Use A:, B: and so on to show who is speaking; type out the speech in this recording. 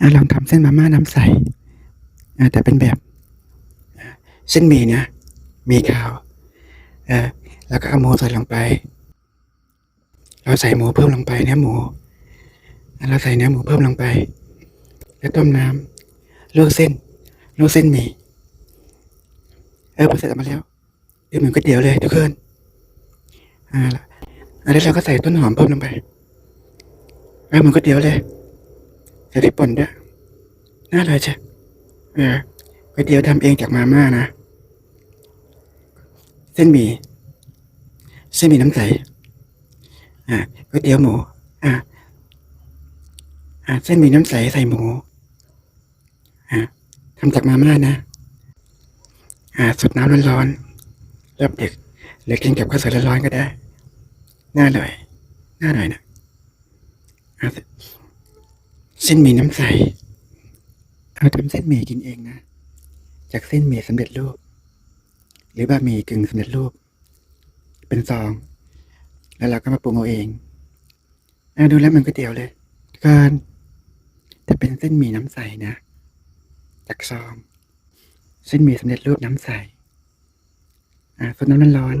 A: อลองทำเส้นมาม่าน้ำใส่แต่เป็นแบบเส้นหมี่นะหมี่ขาวแล้วก็เอาหมูใส่ลงไป เราใส่หมูเพิ่มลงไปเนื้อหมูเราใส่เนื้อหมูเพิ่มลงไป แล้วต้มน้ำลวกเส้นลวกเส้นหมี่เออพอเสร็จมาแล้วเดี๋ยวเหมือนก๋วยเตี๋ยวเลยทุกคนอ่าละอันนี้เราก็ใส่ต้นหอมเพิ่มลงไปเออเหมือนก๋วยเตี๋ยวเลย ส่พริกป่นด้วยน่าอร่อยจ้ะเออก๋วยเตี๋ยวทำเองจากมาม่านะ เส้นหมี่เส้นหมี่น้ำใส อ่าก๋วยเตี๋ยวหมู อ่าอ่าเส้นหมี่น้ำใสใส่หมู อ่าทำจากมาม่านะ อ่าสดน้ำร้อนๆเริ่มดึกหรือกินกับข้าวสวยร้อนๆก็ได้ น่าอร่อยน่าอร่อยนะอ่า ส้นหมี่น้ำใสเอาทำเส้นหมี่กินเองนะ จากเส้นหมี่สำเร็จรูป หรือบะหมี่กึ่งสำเร็จรูป เป็นซอง แล้วเราก็มาปรุงเอาเองอดูแล้วมันก๋วยเตี๋ยวเลยการแต่เป็นเส้นหมี่น้ำใสนะ จากซอง เส้นหมี่สำเร็จรูปน้ำใสอ่าสดน้ำร้อน